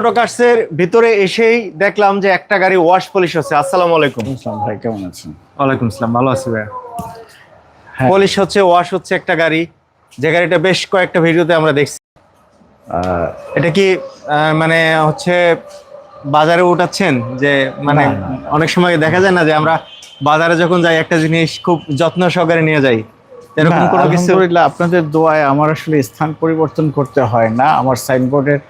মোটরকার্সের ভিতরে এসেই দেখলাম যে একটা গাড়ি ওয়াশ পলিশ হচ্ছে। আসসালামু আলাইকুম। ভাই কেমন আছেন? ওয়ালাইকুম আসসালাম ভালো আছি ভাই হ্যাঁ। পলিশ হচ্ছে ওয়াশ হচ্ছে একটা গাড়ি। যে গাড়িটা বেশ কয়েকটা ভিডিওতে আমরা দেখছি। আহ, এটা কি আহ, মানে হচ্ছে বাজারে উঠাচ্ছেন? যে মানে। অনেক সময় দেখা যায় না যে আমরা বাজারে যখন যাই একটা জিনিস খুব যত্ন সহকারে নিয়ে যাই। এরকম কোনো কিছু? আপনাদের দোয়ায় আমার আসলে স্থান পরিবর্তন করতে হয় না। আমার সাইনবোর্ডের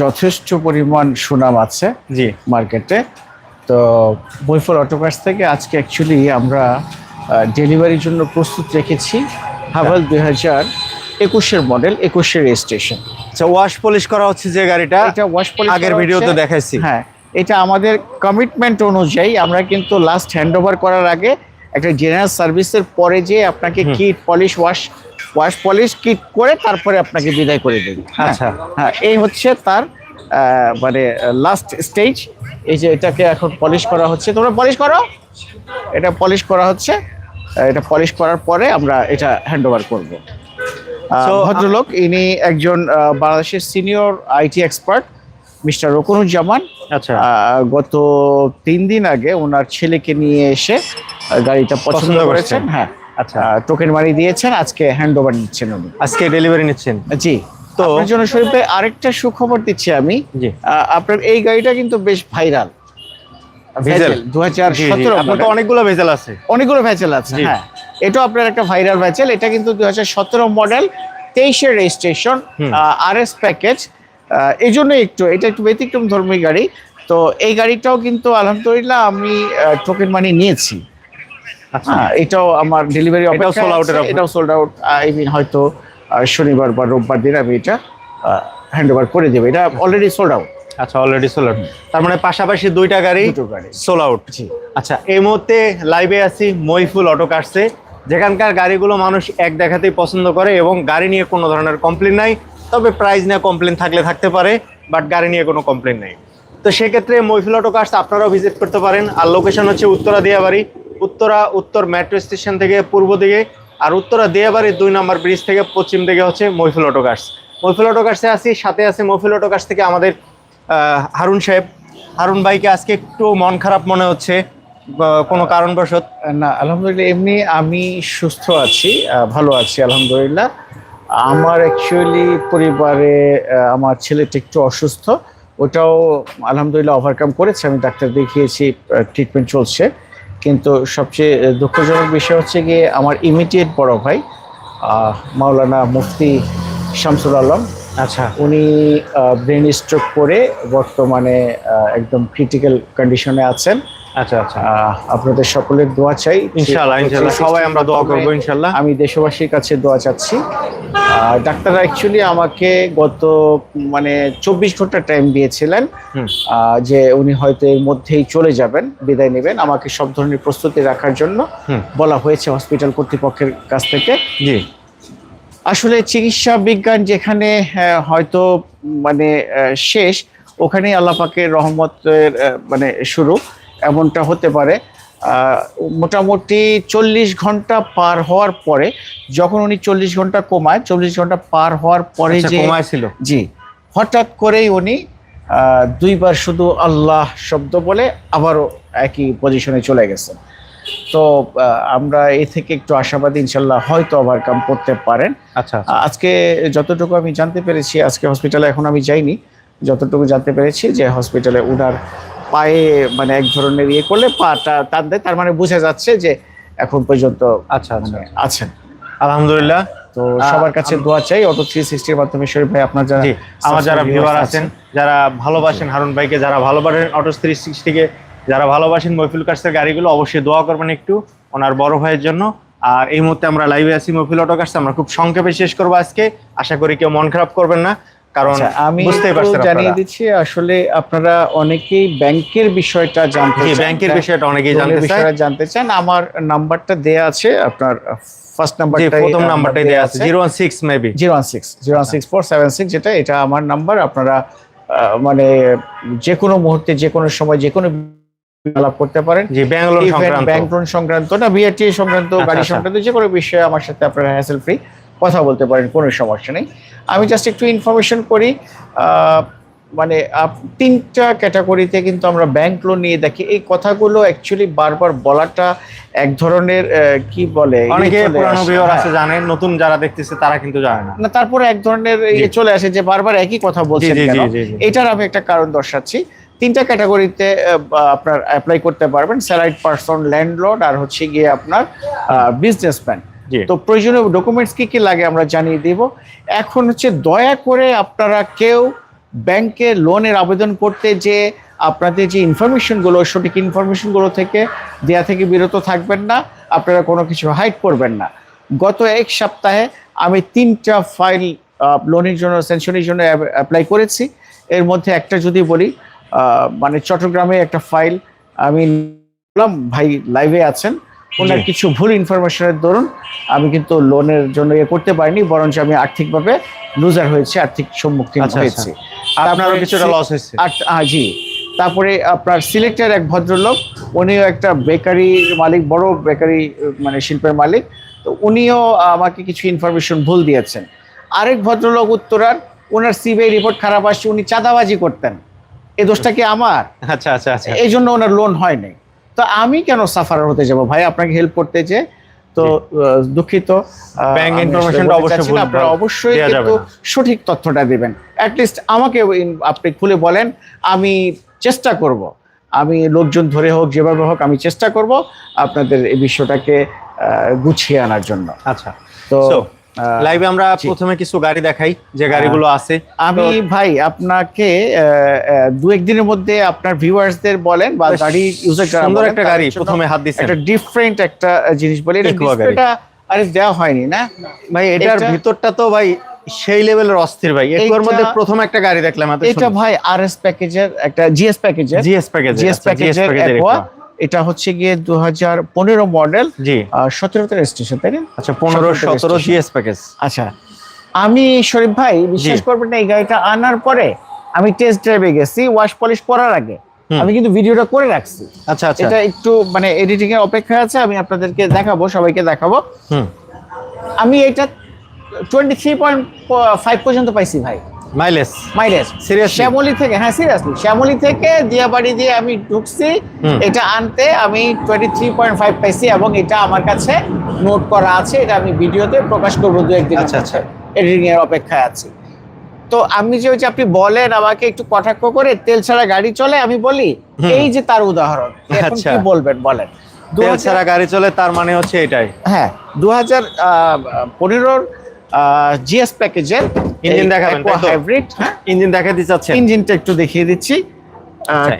যথেষ্ট পরিমাণ সুনাম আছে জি। মার্কেটে। তো বইফল অটোকার্স থেকে আজকে অ্যাকচুয়ালি আমরা ডেলিভারির জন্য প্রস্তুত রেখেছি হাভাল দুই হাজার একুশের মডেল একুশের রেজিস্ট্রেশন আচ্ছা ওয়াশ পলিশ করা হচ্ছে যে গাড়িটা? এটা ওয়াশ পলিশ আগের ভিডিওতে দেখাইছি। হ্যাঁ এটা আমাদের কমিটমেন্ট অনুযায়ী আমরা কিন্তু লাস্ট হ্যান্ড ওভার করার আগে একটা জেনারেল সার্ভিসের পরে যে আপনাকে। Kit polish wash wash polish kit করে তারপরে আপনাকে বিদায় করে দেবে। হ্যাঁ, আচ্ছা। হ্যাঁ এই হচ্ছে তার মানে লাস্ট স্টেজ এই যে এটাকে এখন পলিশ করা হচ্ছে। তোমরা পলিশ করো? এটা পলিশ করা হচ্ছে। এটা পলিশ করার পরে আমরা এটা হ্যান্ড ওভার করব ভদ্রলোক ইনি একজন বাংলাদেশের senior IT expert mister Rokonuzzaman. আচ্ছা। গত তিন দিন আগে ওনার ছেলেকে নিয়ে এসে গাড়িটা পছন্দ। করেছেন। হ্যাঁ। আচ্ছা। টোকেন মারি দিয়েছেন আজকে হ্যান্ড ওভার নিচ্ছেন উনি। আজকে ডেলিভারি নিচ্ছেন। জি। তো আপনার জন্য শরীফ ভাই আরেকটা সুখবর দিচ্ছি আমি। জি। আপনার এই গাড়িটা কিন্তু বেশ ভাইরাল ভেজেল। দু হাজার। সতেরো আপনার অনেকগুলো ভেজেল আছে। অনেকগুলো ভ্যাচেল আছে হ্যাঁ। এটাও আপনার একটা ভাইরাল ভ্যাচেল এটা কিন্তু দু হাজার সতেরো মডেল তেইশের রেজিস্ট্রেশন। আর এস প্যাকেজ এই জন্য একটু এটা একটু ব্যতিক্রম ধর্মী গাড়ি। তো এই গাড়িটাও কিন্তু আলহামদুলিল্লাহ আমি টোকেন মানি নিয়েছি। হ্যাঁ এটাও আমার ডেলিভারি এটাও এর offer? এটাও সোল্ড আউট আই মিন হয়তো শনিবার বা রোববার দিন আমি এটা হ্যান্ড ওভার করে দেবো। এটা অলরেডি সোল্ড আউট আচ্ছা অলরেডি সোল আউট তার মানে পাশাপাশি দুইটা গাড়ি সোল আউট জি। আচ্ছা এই মুহূর্তে লাইভে আছি মইফুল অটো কাটছে। যেখানকার গাড়িগুলো মানুষ এক দেখাতেই পছন্দ করে এবং গাড়ি নিয়ে কোনো ধরনের কমপ্লেন নাই। তবে প্রাইস নিয়ে কমপ্লেন থাকলে থাকতে পারে বাট গাড়ি নিয়ে কোনো কমপ্লেন নাই। তো সেক্ষেত্রে মইফুল অটো কার্স আপনারাও ভিজিট করতে পারেন। আর লোকেশন হচ্ছে উত্তরা দিয়াবাড়ি উত্তরা, উত্তর মেট্রো স্টেশন থেকে পূর্ব দিকে আর উত্তরা দিয়াবাড়ির দুই নম্বর ব্রিজ থেকে পশ্চিম দিকে হচ্ছে Moiful auto cars Moiful auto কার্সে আছি, সাথে আছে মইফুল অটো কার্স থেকে আমাদের হারুন সাহেব। হারুন ভাইকে আজকে একটু মন খারাপ মনে হচ্ছে কোনো কারণবশত। না, আলহামদুলিল্লাহ, এমনি আমি সুস্থ আছি ভালো আছি, আলহামদুলিল্লাহ। আমার অ্যাকচুয়ালি পরিবারে আমার ছেলেটা একটু অসুস্থ, ওটাও আলহামদুলিল্লাহ ওভারকাম করেছে, আমি ডাক্তার দেখিয়েছি ট্রিটমেন্ট চলছে। কিন্তু সবচেয়ে দুঃখজনক বিষয় হচ্ছে গিয়ে আমার ইমিডিয়েট বড় ভাই মাওলানা মুফতি শামসুল আলম। আচ্ছা। উনি ব্রেন স্ট্রোক করে বর্তমানে একদম ক্রিটিক্যাল কন্ডিশনে আছেন। আচ্ছা আচ্ছা। আপনাদের সকলের দোয়া চাই ইনশাআল্লাহ ইনশাআল্লাহ। সবাই আমরা দোয়া করব ইনশাআল্লাহ। আমি দেশবাসীর কাছে দোয়া চাচ্ছি। ডাক্তাররা অ্যাকচুয়ালি আমাকে গত মানে চব্বিশ ঘণ্টা টাইম দিয়েছিলেন যে উনি হয়তো এর মধ্যেই চলে যাবেন বিদায় নেবেন। আমাকে সব ধরনের প্রস্তুতি রাখার জন্য বলা হয়েছে হসপিটাল কর্তৃপক্ষের কাছ থেকে। জি। আসলে চিকিৎসা বিজ্ঞান যেখানে হয়তো মানে শেষ ওখানেই আল্লাহ পাকের রহমতের মানে শুরু। এমনটা হতে পারে মোটামুটি চল্লিশ ঘণ্টা পার হওয়ার পরে যখন উনি চল্লিশ ঘণ্টা কমায় চল্লিশ ঘণ্টা পার হওয়ার পরে আচ্ছা, যে কমায় ছিল। জি হঠাৎ করেই উনি দুইবার শুধু আল্লাহ শব্দ বলে আবারও একই পজিশনে চলে গেছেন। তো আমরা এ থেকে একটু আশাবাদী ইনশাল্লাহ হয়তো ওভারকাম করতে পারেন। আচ্ছা। আজকে যতটুকু আমি জানতে পেরেছি আজকে হসপিটালে এখন আমি যাইনি যতটুকু জানতে পেরেছি যে হসপিটালে উনার পায়ে মানে এক ধরনের ইয়ে করলে পাটা টান দেয় তার মানে বোঝা যাচ্ছে যে এখন পর্যন্ত আচ্ছা আচ্ছা। মানে আছেন। আলহামদুলিল্লাহ। তো সবার কাছে দোয়া চাই অটো থ্রি সিক্সটির মাধ্যমে শরীফ ভাই আপনার যারা আমার যারা ভিউয়ার আছেন। যারা ভালোবাসেন হারুন ভাইকে যারা ভালোবাসেন অটো থ্রি সিক্সটিকে যারা ভালোবাসেন কার্সের গাড়িগুলো অবশ্যই দোয়া করবেন একটু ওনার বড় ভাইয়ের জন্য। আর এই মুহূর্তে আমরা লাইভে আছি মইফুল অটো কার্স আমরা খুব সংক্ষেপে শেষ করব আজকে। আশা করি কেউ মন খারাপ করবেন না। কারণ আচ্ছা, আমি জানিয়ে দিচ্ছি আসলে আপনারা অনেকেই ব্যাংকের বিষয়টা জানতে চান। ব্যাংকের বিষয়টা অনেকেই জানতে বিষয়টা জানতে চান। আমার নাম্বারটা দেয়া আছে আপনার ফার্স্ট নাম্বারটা প্রথম নাম্বারটাই দেওয়া আছে। Zero one six maybe zero one six zero one six four seven six যেটা এটা আমার নাম্বার। আপনারা মানে যে কোনো মুহূর্তে যে কোনো সময় যে কোনো আলাপ করতে পারেন। জি ব্যাংক লোন সংক্রান্ত। ব্যাংক লোন সংক্রান্ত না বিআরটি সংক্রান্ত আচ্ছা, গাড়ি আচ্ছা। সংক্রান্ত যে কোনো বিষয়ে আমার সাথে আপনারা হ্যাসেল ফ্রি কথা বলতে পারেন কোনো সমস্যা নেই। আমি জাস্ট একটু ইনফরমেশন করি মানে তিনটা ক্যাটাগরিতে কিন্তু আমরা ব্যাংক লোন নিয়ে দেখি। এই কথাগুলো অ্যাকচুয়ালি বারবার বলাটা এক ধরনের কি বলে ইয়ে অনেকে পুরানো ভিউয়ার হ্যাঁ। আছে জানেন নতুন যারা দেখতেছে তারা কিন্তু জানে না। না তারপরে এক ধরনের ইয়ে চলে আসে যে বারবার একই কথা বলছেন কেন। এটার আমি একটা কারণ দর্শাচ্ছি। তিনটা ক্যাটাগরিতে আপনার অ্যাপ্লাই করতে পারবেন স্যালাইড পারসন ল্যান্ডলর্ড আর হচ্ছে গিয়ে আপনার বিজনেসম্যান তো প্রয়োজনীয় ডকুমেন্টস কি কি লাগে আমরা জানিয়ে দিব। এখন হচ্ছে দয়া করে আপনারা কেউ ব্যাংকে লোনের আবেদন করতে যে আপনাদের যে ইনফরমেশনগুলো সঠিক ইনফরমেশনগুলো থেকে দেয়া থেকে বিরত থাকবেন না, আপনারা কোনো কিছু হাইড করবেন না। গত এক সপ্তাহে আমি তিনটা ফাইল লোনের জন্য সেনশনের জন্য অ্যাপ্লাই করেছি। এর মধ্যে একটা যদি বলি মানে চট্টগ্রামে একটা ফাইল আমি ভাই লাইভে আছেন। ওনার কিছু ভুল ইনফরমেশনের দরুন আমি কিন্তু লোনের জন্য ইয়ে করতে পারিনি বরঞ্চ আমি আর্থিকভাবে লুজার হয়েছে আর্থিক সম্মুখীন আচ্ছা, হয়েছি। আপনারও কিছুটা লস হয়েছে। আর আহ, জি। তারপরে আপনার সিলেক্টের এক ভদ্রলোক উনিও একটা বেকারি মালিক বড় বেকারি মানে শিল্পের মালিক তো উনিও আমাকে কিছু ইনফরমেশন ভুল দিয়েছেন। আরেক ভদ্রলোক উত্তরার ওনার সিবিআই রিপোর্ট খারাপ আসছে উনি চাঁদাবাজি করতেন। এ দোষটা কি আমার? আচ্ছা আচ্ছা আচ্ছা। এই জন্য ওনার লোন হয়নি। তো আমি কেন সাফার হতে যাব? ভাই আপনাকে হেল্প করতে যে তো দুঃখিত। ব্যাংক Bank আমি information আসলে টা বলতে অবশ্যই আপনারা অবশ্যই কিন্তু সঠিক তথ্যটা দিবেন। অ্যাটলিস্ট আমাকে আপনি খুলে বলেন আমি চেষ্টা করব। আমি লোকজন ধরে হোক যেভাবে হোক আমি চেষ্টা করব আপনাদের এই বিষয়টাকে গুছিয়ে আনার জন্য। আচ্ছা। তো লাইভে আমরা প্রথমে কিছু গাড়ি দেখাই যে গাড়িগুলো আছে। আমি ভাই আপনাকে দু একদিনের মধ্যে আপনার ভিউয়ার্সদের বলেন বা গাড়ি ইউজার সুন্দর একটা গাড়ি প্রথমে হাত দিচ্ছেন। একটা ডিফারেন্ট একটা জিনিস বলি। এটা আরে দেওয়া হয়নি না? ভাই এটার এটা- ভিতরটা তো ভাই সেই লেভেলের অস্থির ভাই। এর মধ্যে প্রথম একটা গাড়ি দেখলাম এটা ভাই আরএস প্যাকেজের একটা জিএস প্যাকেজের জিএস প্যাকেজ জিএস প্যাকেজের এটা হচ্ছে গিয়ে দু হাজার পনেরো মডেল জি। সতেরোতে রেজিস্ট্রেশন তাই না? আচ্ছা পনেরো সতেরো জিএস প্যাকেজ আচ্ছা আমি শরীফ ভাই বিশ্বাস করবেন না এই গাড়িটা আনার পরে আমি টেস্ট ড্রাইভে গেছি ওয়াশ পলিশ করার আগে। আমি কিন্তু ভিডিওটা করে রাখছি। আচ্ছা আচ্ছা। এটা একটু মানে এডিটিং এর অপেক্ষা আছে আমি আপনাদেরকে দেখাবো সবাইকে দেখাবো। আমি এটা টোয়েন্টি থ্রি পয়েন্ট ফাইভ পর্যন্ত পাইছি ভাই। Mileage mileage Seriously? শ্যামলি থেকে হ্যাঁ সিরিয়াসলি শ্যামলি থেকে দিয়াবাড়ি দিয়ে আমি ঢুকছি এটা আনতে আমি টোয়েন্টি থ্রি পয়েন্ট ফাইভ পাইছি এবং এটা আমার কাছে নোট করা আছে এটা আমি ভিডিওতে প্রকাশ করব দু একদিন আচ্ছা, আচ্ছা। এডিটিং এর অপেক্ষায় আছি। তো আমি যে যে আপনি বলেন আমাকে একটু কটাক্ষ করে তেল ছাড়া গাড়ি চলে আমি বলি এই যে তার উদাহরণ এখন আচ্ছা। কি বলবেন বলেন? তেল ছাড়া গাড়ি চলে তার মানে হচ্ছে এটাই। হ্যাঁ দু হাজার পনেরোর জিএস প্যাকেজের ইঞ্জিন দেখাবেন? হাইব্রিড ইঞ্জিন দেখাতে চাচ্ছেন। ইঞ্জিনটা একটু দেখিয়ে দিচ্ছি।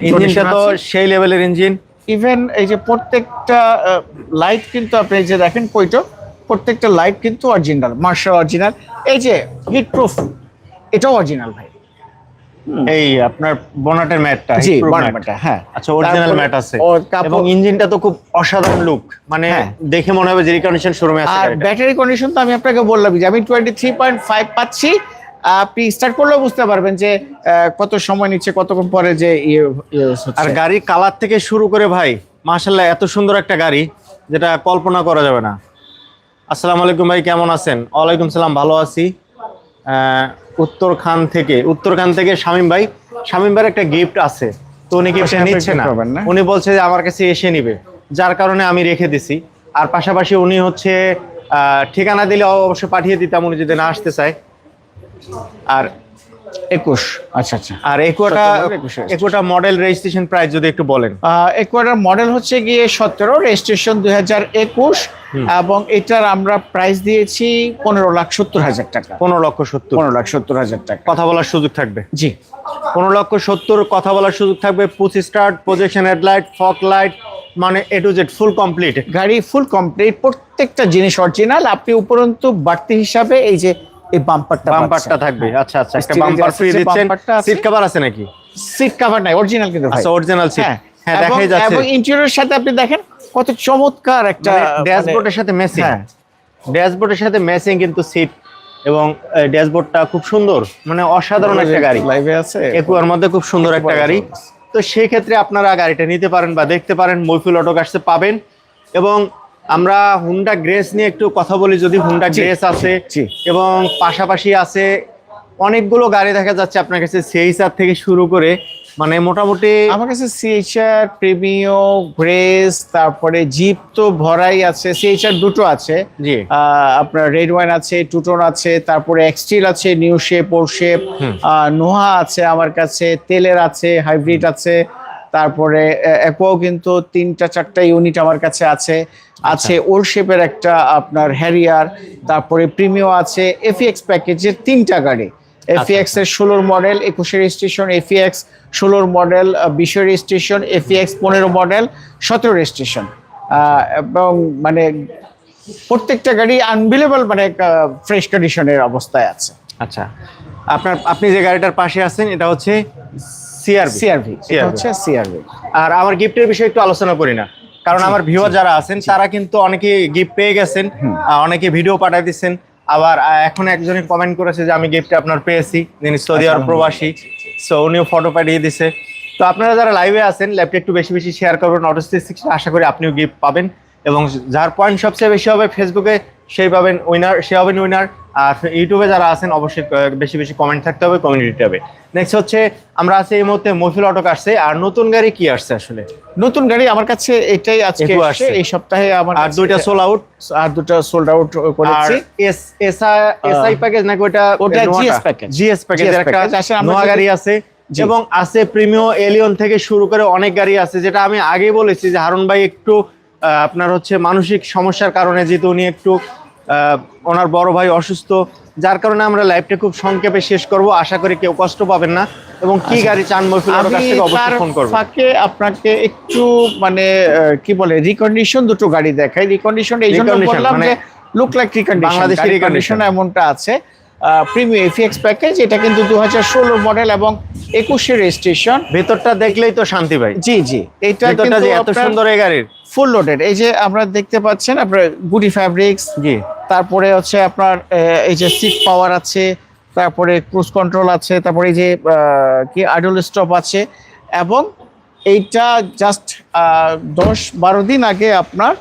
ইঞ্জিনটা তো সেই লেভেলের ইঞ্জিন। ইভেন এই যে প্রত্যেকটা লাইট কিন্তু আপনি এই যে দেখেন কইটো প্রত্যেকটা লাইট কিন্তু অরিজিনাল মার্শাল অরিজিনাল এই যে হিট প্রুফ এটাও অরিজিনাল ভাই। এই আপনার বোনাটের ম্যাটটা জি বানাবাটা হ্যাঁ। আচ্ছা অরিজিনাল ম্যাট আছে। এবং ইঞ্জিনটা তো খুব অসাধারণ লুক মানে হ্যাঁ। দেখে মনে হবে যে রিকন্ডিশন শোরুমে আছে আর ব্যাটারি কন্ডিশন তো আমি আপনাকে বললাম যে আমি টোয়েন্টি থ্রি পয়েন্ট ফাইভ পাচ্ছি। আপনি স্টার্ট করলেও বুঝতে পারবেন যে কত সময় নিচ্ছে কতক্ষণ পরে যে ইয়ে ইয়ে আর গাড়ি কালার থেকে শুরু করে ভাই মাশাল্লাহ এত সুন্দর একটা গাড়ি যেটা কল্পনা করা যাবে না। আসসালামু আলাইকুম ভাই কেমন আছেন? ওয়ালাইকুম সালাম ভালো আছি। আহ, উত্তরখান থেকে উত্তরখান থেকে শামীম ভাই শামীম ভাইয়ের একটা গিফট আছে। তো উনি গিফট নিচ্ছে না? উনি বলছে যে আমার কাছে এসে নিবে। যার কারণে আমি রেখে দিছি। আর পাশাপাশি উনি হচ্ছে আহ, ঠিকানা দিলে অবশ্যই পাঠিয়ে দিতাম উনি যদি না আসতে চায়। আর একুশ। আচ্ছা আচ্ছা। আর একুয়াটা একুয়াটা মডেল রেজিস্ট্রেশন প্রাইস যদি একটু বলেন। একুয়াটার মডেল হচ্ছে গিয়ে সতেরো রেজিস্ট্রেশন দুই হাজার একুশ এবং এটার আমরা প্রাইস দিয়েছি পনেরো লাখ সত্তর হাজার টাকা। পনেরো লক্ষ সত্তর। পনেরো লাখ সত্তর হাজার টাকা। কথা বলার সুযোগ থাকবে। জি। পনেরো লক্ষ সত্তর কথা বলার সুযোগ থাকবে। Push start projection headlight fog light মানে A to Z full complete গাড়ি ফুল কমপ্লিট প্রত্যেকটা জিনিস অরিজিনাল আপনি উপরন্তু বাড়তি হিসাবে এই যে এই বাম্পারটা বাম্পারটা থাকবে। আচ্ছা আচ্ছা একটা বাম্পার ফ্রি দিচ্ছেন। সিট কভার আছে নাকি? সিট কভার নাই অরিজিনাল কিন্তু ভাই। আচ্ছা অরিজিনাল সিট হ্যাঁ হ্যাঁ দেখাই যাচ্ছে। এবং ইন্টেরিয়র সাথে আপনি দেখেন কত চমৎকার একটা ড্যাশবোর্ডের সাথে ম্যাচিং হ্যাঁ। ড্যাশবোর্ডের সাথে ম্যাচিং কিন্তু সিট এবং ড্যাশবোর্ডটা খুব সুন্দর। মানে অসাধারণ একটা গাড়ি। লাইভে আছে। একুয়ার মধ্যে খুব সুন্দর একটা গাড়ি। তো সেই ক্ষেত্রে আপনারা গাড়িটা নিতে পারেন বা দেখতে পারেন। মইফুল অটো কাছে পাবেন। এবং আমরা হুন্ডা গ্রেস নিয়ে একটু কথা বলি যদি হুন্ডা গ্রেস আছে। এবং পাশাপাশি আছে অনেকগুলো গাড়ি দেখা যাচ্ছে আপনার কাছে সিএইচআর থেকে শুরু করে মানে মোটামুটি আমার কাছে সিএইচআর প্রিমিও গ্রেস তারপরে জিপ তো ভরাই আছে সিএইচআর দুটো আছে। জি। আপনার রেড ওয়াইন আছে টুটন আছে তারপরে এক্সটিল আছে নিউ শেপ ওর শেপ নোহা আছে আমার কাছে তেলের আছে হাইব্রিড আছে। তারপরে একোয়াও কিন্তু তিনটা চারটা ইউনিট আমার কাছে আছে। আছে ওর শেপের একটা আপনার হ্যারিয়ার তারপরে প্রিমিও আছে এফিএক্স প্যাকেজের তিনটা গাড়ি। এফিএক্স এর ষোলোর মডেল একুশের স্টেশন এফিএক্স ষোলোর মডেল বিশের স্টেশন এফিএক্স পনেরো মডেল সতেরো স্টেশন এবং মানে প্রত্যেকটা গাড়ি আনবিলেবল মানে ফ্রেশ কন্ডিশনের অবস্থায় আছে। আচ্ছা। আপনার আপনি যে গাড়িটার পাশে আছেন এটা হচ্ছে সিআরভি CRV হচ্ছে সিআরভি আর আমার গিফটের বিষয়ে একটু আলোচনা করি না। কারণ আমার ভিউয়ার যারা আছেন তারা কিন্তু অনেকে গিফট পেয়ে গেছেন অনেকে ভিডিও পাঠিয়ে দিচ্ছেন। আবার এখন একজনে কমেন্ট করেছে যে আমি গিফট আপনার পেয়েছি যিনি সৌদি আরব প্রবাসী। সো উনিও ফটো পাঠিয়ে দিছে। তো আপনারা যারা লাইভে আছেন ল্যাপটপ একটু বেশি বেশি শেয়ার করবেন। অটো আশা করি আপনিও গিফট পাবেন। এবং যার পয়েন্ট সবচেয়ে বেশি হবে ফেসবুকে সেই পাবেন উইনার সে হবেন উইনার আর ইউটিউবে যারা আছেন অবশ্যই বেশি বেশি কমেন্ট থাকতে হবে কমিউনিটি হবে। নেক্সট হচ্ছে আমরা আছি এই মুহূর্তে মফিল অটো আসছে আর নতুন গাড়ি কি আসছে আসলে? নতুন গাড়ি আমার কাছে এটাই আজকে আসছে। এই সপ্তাহে আমার আর দুইটা সোল আউট আর দুটো সোল্ড আউট করেছি। এস এসআই এসআই প্যাকেজ নাকি ওটা ওটা GS package। জিএস প্যাকেজ একটা আমরা নোয়া গাড়ি আছে। এবং আছে প্রিমিও এলিয়ন থেকে শুরু করে অনেক গাড়ি আছে যেটা আমি আগেই বলেছি যে হারুন ভাই একটু আপনার হচ্ছে মানসিক সমস্যার কারণে যেহেতু উনি একটু ওনার বড় ভাই অসুস্থ যার কারণে আমরা লাইভটা খুব সংক্ষেপে শেষ করব। আশা করি কেউ কষ্ট পাবেন না। এবং কি গাড়ি চান মফিল কাছ থেকে অবশ্যই ফোন ফাঁকে আপনাকে একটু মানে কি বলে রিকন্ডিশন দুটো গাড়ি দেখাই। রিকন্ডিশন এই জন্য বললাম মানে যে look like recondition Bangladeshi recondition। Recondition এমনটা আছে। প্রিমিয়াম এফিএক্স প্যাকেজ এটা কিন্তু দু হাজার ষোলো মডেল এবং একুশের রেজিস্ট্রেশন ভেতরটা দেখলেই তো শান্তি ভাই। জি জি। এটা যে এত সুন্দর এই গাড়ির। ফুল লোডেড এই যে আমরা দেখতে পাচ্ছেন আপনার গুডি ফ্যাব্রিক্স জি। তারপরে হচ্ছে আপনার এই যে সিট পাওয়ার আছে তারপরে ক্রুজ কন্ট্রোল আছে তারপরে এই যে কি আইডল স্টপ আছে এবং এইটা জাস্ট দশ বারো দিন আগে আপনার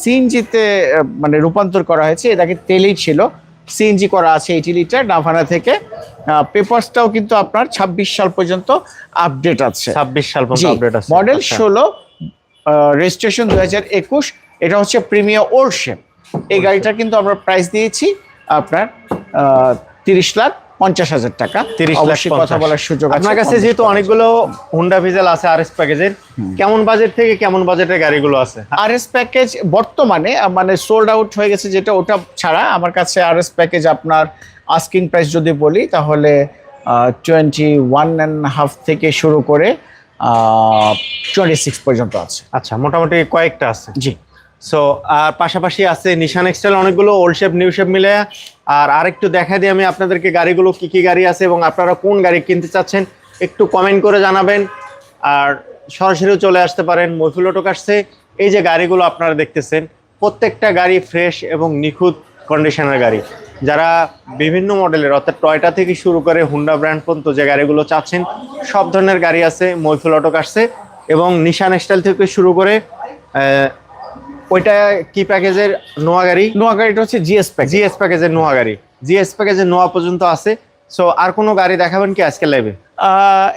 সিএনজিতে মানে রূপান্তর করা হয়েছে এটাকে তেলেই ছিল। সিএনজি করা আছে এইটি লিটার নাভানা থেকে। পেপারসটাও কিন্তু আপনার ছাব্বিশ সাল পর্যন্ত আপডেট আছে। ছাব্বিশ সাল পর্যন্ত আপডেট আছে। মডেল আচ্ছা। ষোলো রেজিস্ট্রেশন দু হাজার একুশ এটা হচ্ছে প্রিমিয়ার ওরশে এই গাড়িটা কিন্তু আমরা প্রাইস দিয়েছি আপনার তিরিশ লাখ। পঞ্চাশ হাজার টাকা। 30 লাখ অবশ্যই কথা বলার সুযোগ আপনার কাছে যেহেতু অনেকগুলো হুন্ডা ভিজেল আছে আরএস প্যাকেজের কেমন বাজেট থেকে কেমন বাজেটের গাড়িগুলো আছে? আর এস প্যাকেজ বর্তমানে মানে সোল্ড আউট হয়ে গেছে যেটা ওটা ছাড়া আমার কাছে আর এস প্যাকেজ আপনার আস্কিং প্রাইস যদি বলি তাহলে টোয়েন্টি ওয়ান অ্যান্ড হাফ থেকে শুরু করে টোয়েন্টি সিক্স পর্যন্ত আছে। আচ্ছা মোটামুটি কয়েকটা আছে। জি। সো আর পাশাপাশি আছে নিশান এক্সটেল অনেকগুলো ওল্ড শেপ নিউ শেপ মিলে। আর আরেকটু দেখা দিই আমি আপনাদেরকে গাড়িগুলো কি কি গাড়ি আছে এবং আপনারা কোন গাড়ি কিনতে চাচ্ছেন, একটু কমেন্ট করে জানাবেন। আর সরাসরিও চলে আসতে পারেন মফিল আসছে এই যে গাড়িগুলো আপনারা দেখতেছেন, প্রত্যেকটা গাড়ি ফ্রেশ এবং নিখুঁত কন্ডিশনের গাড়ি। যারা বিভিন্ন মডেলের অর্থাৎ টয়টা থেকে শুরু করে হুন্ডা ব্র্যান্ড পর্যন্ত যে গাড়িগুলো চাচ্ছেন, সব ধরনের গাড়ি আছে মৈফুল অটো আসছে এবং নিশান স্টাইল থেকে শুরু করে ওইটা কি প্যাকেজের নোয়া গাড়ি? নোয়া গাড়িটা হচ্ছে জিএস প্যাকেজ। জিএস প্যাকেজের নোয়া গাড়ি। জিএস প্যাকেজের নোয়া পর্যন্ত আছে। সো আর কোনো গাড়ি দেখাবেন কি আজকে লাইভে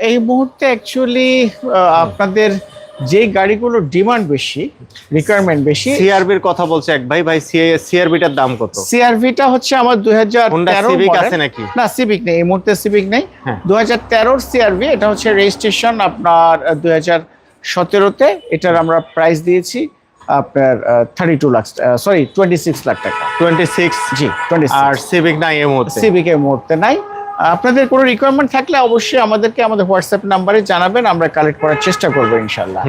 এই মুহূর্তে অ্যাকচুয়ালি আপনাদের যে গাড়িগুলোর ডিমান্ড বেশি রিকোয়ারমেন্ট বেশি সিআরবির কথা বলছে এক ভাই। ভাই সিআরবিটার দাম কত? সিআরভিটা হচ্ছে আমার দুই হাজার Honda Civic আছে নাকি? না সিভিক নেই এই মুহূর্তে সিভিক নেই। হ্যাঁ। দু হাজার তেরোর সিআরভি এটা হচ্ছে রেজিস্ট্রেশন আপনার দুই হাজার সতেরোতে। এটার আমরা প্রাইস দিয়েছি। আপনার thirty two lakh sorry twenty six lakh টাকা। টোয়েন্টি সিক্স জি টোয়েন্টি আর সিভিক নাই এই মুহূর্তে? সিভিক এই মুহূর্তে নাই। আপনাদের কোনো রিকোয়ারমেন্ট থাকলে অবশ্যই আমাদেরকে আমাদের হোয়াটসঅ্যাপ নাম্বারে জানাবেন আমরা কালেক্ট করার চেষ্টা করব ইনশাল্লাহ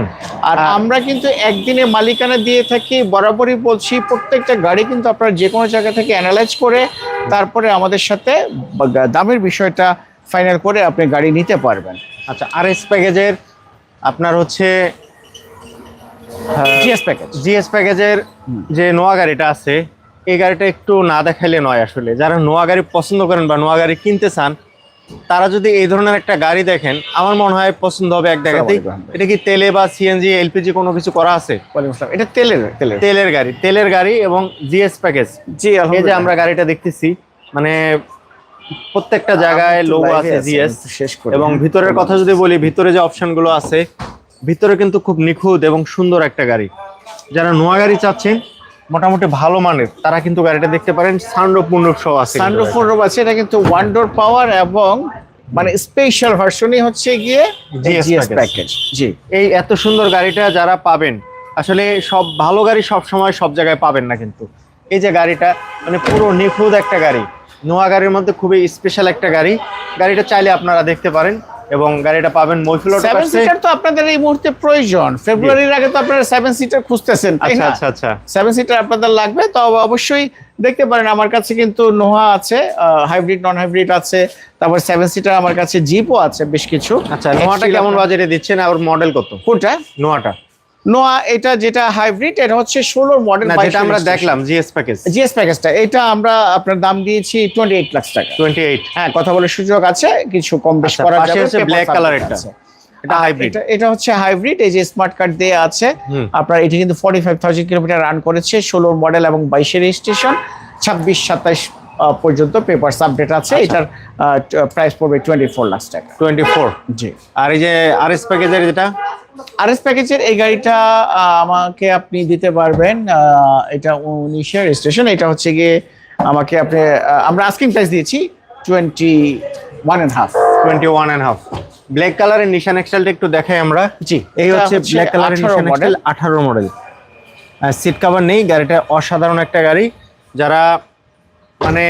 আর আমরা কিন্তু একদিনে মালিকানা দিয়ে থাকি বরাবরই বলছি প্রত্যেকটা গাড়ি কিন্তু আপনারা যে কোনো জায়গা থেকে অ্যানালাইজ করে তারপরে আমাদের সাথে দামের বিষয়টা ফাইনাল করে আপনি গাড়ি নিতে পারবেন। আচ্ছা আর এস প্যাকেজের আপনার হচ্ছে জিএস প্যাকেজ জিএস প্যাকেজের যে নোয়া গাড়িটা আছে এই গাড়িটা একটু না দেখাইলে নয় আসলে। যারা নোয়া গাড়ি পছন্দ করেন বা নোয়া গাড়ি কিনতে চান তারা যদি এই ধরনের একটা গাড়ি দেখেন আমার মনে হয় পছন্দ হবে এক দেখাতেই এটা কি তেলে বা সিএনজি এলপিজি কোনো কিছু করা আছে? এটা তেলের তেলের। গাড়ি তেলের গাড়ি এবং জিএস প্যাকেজ জি এই যে আমরা গাড়িটা দেখতেছি মানে প্রত্যেকটা জায়গায় লোগো আছে জিএস। এবং ভিতরের কথা যদি বলি ভিতরে যে অপশনগুলো আছে ভিতরে কিন্তু খুব নিখুঁত এবং সুন্দর একটা গাড়ি। যারা নোয়া গাড়ি চাচ্ছেন মোটামুটি ভালো মানের তারা কিন্তু গাড়িটা দেখতে পারেন। সানরূপ মুন্ডুপ সহ আছে কিন্তু সানরুফ আছে এটা কিন্তু ওয়ান ডোর পাওয়ার এবং মানে স্পেশাল ভার্সনই হচ্ছে গিয়ে জিএস প্যাকেজ জি। এই এত সুন্দর গাড়িটা যারা পাবেন আসলে সব ভালো গাড়ি সব সময় সব জায়গায় পাবেন না কিন্তু। এই যে গাড়িটা মানে পুরো নিখুঁত একটা গাড়ি। নোয়া গাড়ির মধ্যে খুবই স্পেশাল একটা গাড়ি। গাড়িটা চাইলে আপনারা দেখতে পারেন। এবং গাড়িটা পাবেন মহিফুল অটো সেভেন সিটার তো আপনাদের এই মুহূর্তে প্রয়োজন। ফেব্রুয়ারির আগে তো আপনারা সেভেন সিটার খুঁজতেছেন তাই আচ্ছা আচ্ছা আচ্ছা। সেভেন সিটার আপনাদের লাগবে তো অবশ্যই দেখতে পারেন। আমার কাছে কিন্তু নোহা আছে হাইব্রিড নন হাইব্রিড আছে তারপর সেভেন সিটার আমার কাছে জিপও আছে বেশ কিছু। আচ্ছা নোহাটা কেমন বাজারে দিচ্ছেন? আর মডেল কত? কোনটা? নোয়াটা নোয়া এটা যেটা হাইব্রিড এটা হচ্ছে ষোলোর মডেল যেটা আমরা দেখলাম জিএস প্যাকেজ জিএস প্যাকেজটা এটা আমরা আপনার দাম দিয়েছি টোয়েন্টি এইট লাখ টাকা। টোয়েন্টি এইট হ্যাঁ কথা বলার সুযোগ আছে কিছু কম বেশ আচ্ছা, করা যাবে একটা। আছে। এটা এটা হচ্ছে হাইব্রিড এই যে স্মার্ট কার্ড দেয়া আছে আপনার এটি কিন্তু forty five thousand kilometre run করেছে ষোলোর মডেল এবং বাইশের রেজিস্ট্রেশন ছাব্বিশ সাতাইশ পর্যন্ত পেপার আপডেট আছে। আচ্ছা। এটার প্রাইস পড়বে টোয়েন্টি ফোর লাখ টাকা। Twenty four G. আর এই যে আর এস প্যাকেজের যেটা আরএস প্যাকেজের এই গাড়িটা আমাকে আপনি দিতে পারবেন এটা উনিশের রেজিস্ট্রেশন এটা হচ্ছে গিয়ে আমাকে আপনি আমরা আস্কিং প্রাইস দিয়েছি twenty one and half twenty one and half black কালারের নিশান এক্সেলটা একটু দেখাই আমরা। জি। এই হচ্ছে ব্ল্যাক কালারের নিশান মডেল এক্সেল আঠারো মডেল সিট কভার নেই গাড়িটা অসাধারণ একটা গাড়ি। যারা মানে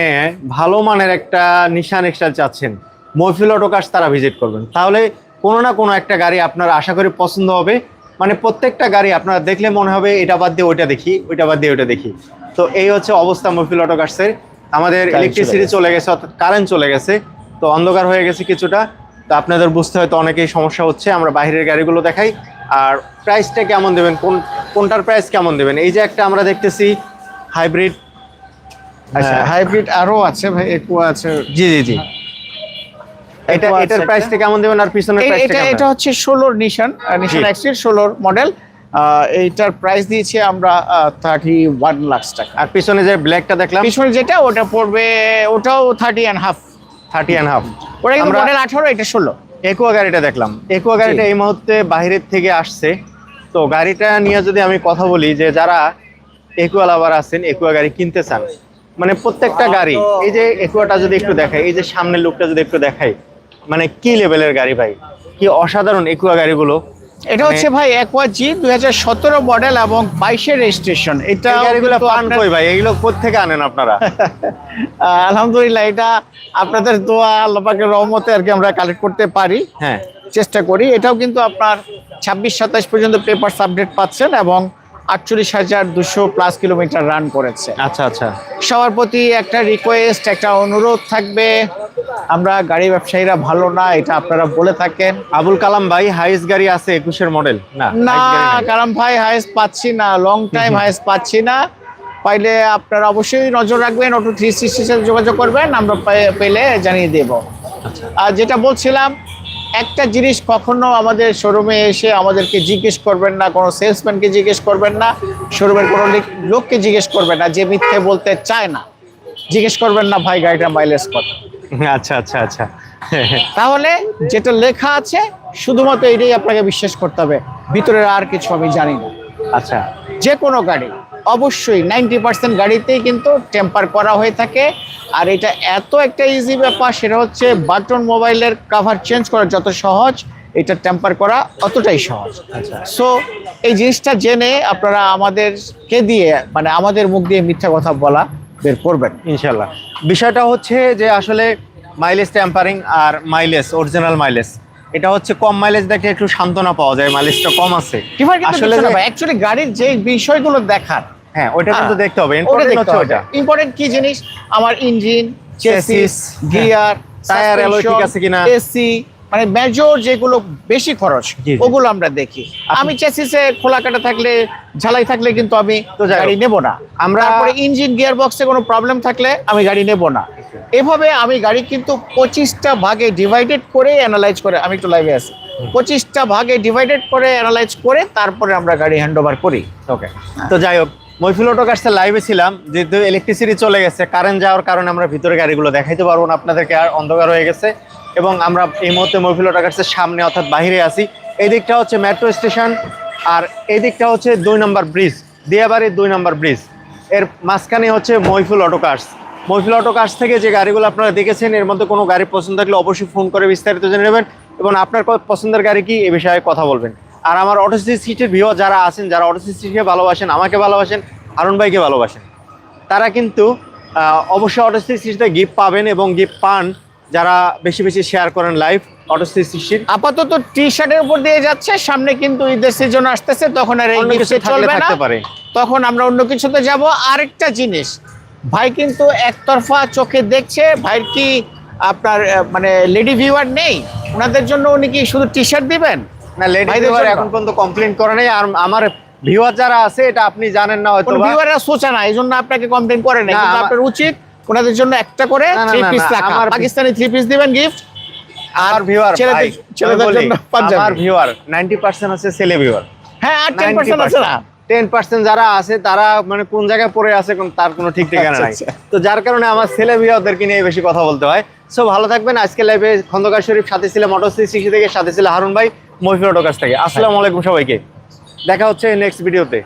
ভালো মানের একটা নিশান এক্সেল চাচ্ছেন। মহফিল অটোকার্স তারা ভিজিট করবেন। তাহলে কোনো না কোনো একটা গাড়ি আপনার আশা করি পছন্দ হবে। মানে প্রত্যেকটা গাড়ি আপনারা দেখলে মনে হবে এটা বাদ দিয়ে ওইটা দেখি ওইটা বাদ দিয়ে ওইটা দেখি। তো এই হচ্ছে অবস্থা মহফিল অটোকার্সের আমাদের ইলেকট্রিসিটি চলে গেছে। অর্থাৎ কারেন্ট চলে গেছে। তো অন্ধকার হয়ে গেছে কিছুটা। তো আপনাদের বুঝতে হয়তো অনেকেই সমস্যা হচ্ছে। আমরা বাইরের গাড়িগুলো দেখাই। আর প্রাইসটা কেমন দেবেন? কোন কোনটার প্রাইস কেমন দেবেন? এই যে একটা আমরা দেখতেছি হাইব্রিড আচ্ছা হ্যাঁ। হাইব্রিড আরও আছে ভাই একুয়া আছে। জি জি জি। এটা এটার। প্রাইসটা কেমন দেবেন আর পিছনের প্রাইসটা এটা এটা হচ্ছে ষোলোর নিশান নিশান। এক্সির ষোলোর মডেল এইটার প্রাইস দিয়েছি আমরা থার্টি ওয়ান লাখ টাকা। আর পিছনে যে ব্ল্যাকটা দেখলাম? পিছনে যেটা ওটা পড়বে ওটাও thirty and half thirty and half ওটা কিন্তু মডেল আঠারো এটা ষোলো। একুয়া গাড়িটা দেখলাম। একুয়া গাড়িটা এই মুহূর্তে বাইরের থেকে আসছে। তো গাড়িটা নিয়ে যদি আমি কথা বলি যে যারা একুয়া লাভার আছেন একুয়া গাড়ি কিনতে চান মানে প্রত্যেকটা গাড়ি এই যে একুয়াটা যদি একটু দেখাই এই যে সামনের লুকটা যদি একটু দেখাই মানে কি লেভেলের গাড়ি ভাই? কি অসাধারণ একুয়া গাড়িগুলো। এটা হচ্ছে ভাই একোয়া জি দুই হাজার সতেরো মডেল এবং বাইশের রেজিস্ট্রেশন এটা গাড়িগুলো পান কই ভাই? এগুলো কোথেকে আনেন আপনারা? আলহামদুলিল্লাহ এটা আপনাদের দোয়া আল্লাপাকের রহমতে আর কি আমরা কালেক্ট করতে পারি। হ্যাঁ। চেষ্টা করি। এটাও কিন্তু আপনার ছাব্বিশ সাতাশ পর্যন্ত পেপার আপডেট পাচ্ছেন এবং আটচল্লিশ হাজার দুশো প্লাস কিলোমিটার রান করেছে। আচ্ছা আচ্ছা। সবার প্রতি একটা রিকোয়েস্ট একটা অনুরোধ থাকবে। আমরা গাড়ি ব্যবসায়ীরা ভালো না এটা আপনারা বলে থাকেন। আবুল কালাম ভাই হাইস গাড়ি আছে একুশের মডেল না না। কারণ ভাই হায়েস্ট পাচ্ছি না লং টাইম হায়েস্ট পাচ্ছি না। পাইলে আপনারা অবশ্যই নজর রাখবেন অটো থ্রি সিক্সটির সাথে যোগাযোগ করবেন আমরা পেলে জানিয়ে দেব। আর যেটা বলছিলাম একটা জিনিস কখনো আমাদের শোরুমে এসে আমাদেরকে জিজ্ঞেস করবেন না কোনো সেলসম্যানকে জিজ্ঞেস করবেন না শোরুমের কোনো লিক- লোককে জিজ্ঞেস করবেন না যে মিথ্যে বলতে চায় না। জিজ্ঞেস করবেন না ভাই গাড়িটা মাইলেজ কত? আচ্ছা আচ্ছা আচ্ছা। তাহলে যেটা লেখা আছে শুধুমাত্র এটাই আপনাকে বিশ্বাস করতে হবে। ভিতরের আর কিছু আমি জানি না। আচ্ছা। যে কোনো গাড়ি অবশ্যই নাইনটি পার্সেন্ট গাড়িতেই কিন্তু টেম্পার করা হয়ে থাকে। আর এটা এত একটা ইজি ব্যাপার সেটা হচ্ছে বাটন মোবাইলের কাভার চেঞ্জ করা যত সহজ এটা টেম্পার করা অতটাই সহজ। আচ্ছা। সো এই জিনিসটা জেনে আপনারা আমাদেরকে দিয়ে মানে আমাদের মুখ দিয়ে মিথ্যা কথা বলা বের করবেন। ইনশাল্লাহ বিষয়টা হচ্ছে যে আসলে মাইলেজ টেম্পারিং আর মাইলেজ অরিজিনাল মাইলেজ এটা হচ্ছে কম মাইলেজ দেখে একটু সান্ত্বনা পাওয়া যায় মাইলেজটা কম আছে। আসলে অ্যাকচুয়ালি গাড়ির যে বিষয়গুলো দেখার হ্যাঁ ওইটা কিন্তু হ্যাঁ, দেখতে হবে। ওটা ইম্পর্টেন্ট হচ্ছে ওটা ইম্পর্টেন্ট কি জিনিস? আমার engine chassis gear tyre alloy ঠিক আছে কিনা? এসি মানে মেজর যেগুলো বেশি খরচ। ওগুলো আমরা দেখি। আমি চেসিসে খোলা কাটা থাকলে ঝালাই থাকলে কিন্তু আমি তো গাড়ি নেব না। আমরা- ইঞ্জিন গিয়ার বক্সে কোনো প্রবলেম থাকলে আমি গাড়ি নেব না। এভাবে আমি গাড়ি কিন্তু পঁচিশটা ভাগে ডিভাইডেড করে অ্যানালাইজ করে আমি একটু লাইভে আছি। পঁচিশটা ভাগে ডিভাইডেড করে অ্যানালাইজ করে তারপরে আমরা গাড়ি হ্যান্ড ওভার করি। ওকে তো যাই হোক মৈফিল অটো কার্সের লাইভে ছিলাম যেহেতু ইলেকট্রিসিটি চলে গেছে কারেন্ট যাওয়ার কারণে আমরা ভিতরে গাড়িগুলো দেখাইতে পারব না আপনাদেরকে আর অন্ধকার হয়ে গেছে। এবং আমরা এই মুহূর্তে অটো কার্সের সামনে অর্থাৎ বাইরে আছি। এই দিকটা হচ্ছে মেট্রো স্টেশন আর এদিকটা হচ্ছে দুই নম্বর ব্রিজ, দিয়াবাড়ির দুই নম্বর ব্রিজ। এর মাঝখানে হচ্ছে মৈফিল অটো কার্স মৈফিল অটো কার্স থেকে যে গাড়িগুলো আপনারা দেখেছেন, এর মধ্যে কোনো গাড়ি পছন্দ থাকলে অবশ্যই ফোন করে বিস্তারিত জেনে নেবেন এবং আপনার পছন্দের গাড়ি কি এ বিষয়ে কথা বলবেন। আর আমার অটো সিটির ভিও যারা আছেন, যারা অটো সিটিকে ভালোবাসেন, আমাকে ভালোবাসেন আরুণ ভাইকে ভালোবাসেন, তারা কিন্তু অবশ্যই অটো সিটিতে গিফট পাবেন এবং গিফট পান যারা বেশি বেশি শেয়ার করেন লাইভ অটো সিটির আপাতত টি শার্টের উপর দিয়ে যাচ্ছে সামনে কিন্তু ঈদের সিজন আসতেছে তখন আর এই কিছু চলবে না। থাকতে পারে। তখন আমরা অন্য কিছুতে যাব। আরেকটা জিনিস ভাই কিন্তু একতরফা চোখে দেখছে ভাইয়ের কি আপনার মানে লেডি ভিউয়ার নেই? ওনাদের জন্য উনি কি শুধু টি শার্ট দিবেন? না লেডি ভিউয়ার এখন পর্যন্ত কমপ্লেন করে নাই আর আমার ভিউয়ার যারা আছে এটা আপনি জানেন না হয়তো। ভিউয়াররা সোচা না এই জন্য আপনাকে কমপ্লেন করে না, কিন্তু আপনার উচিত ওনাদের জন্য একটা করে থ্রি পিস রাখা। পাকিস্তানি থ্রি পিস দিবেন গিফট আর ভিউয়ার ছেলেদের জন্য ভিউয়ার 90% হচ্ছে ছেলে ভিউয়ার হ্যাঁ আর টেন পার্সেন্ট আছে না? 10% যারা আছে তারা মানে কোন জায়গায় পড়ে আছে কোন তার কোনো ঠিক ঠিকানা আচ্ছা, নাই। আচ্ছা। তো যার কারণে আমার ছেলে ভিউয়ারদেরকে নিয়ে বেশি কথা বলতে হয়। সো ভালো থাকবেন। আজকে লাইভে খন্দকার শরীফ সাথে ছিল মোটর সিক্সটি থেকে সাথে ছিল হারুন ভাই মহিফির অটো কাছ থেকে। আসসালামু আলাইকুম সবাইকে। দেখা হচ্ছে নেক্সট ভিডিওতে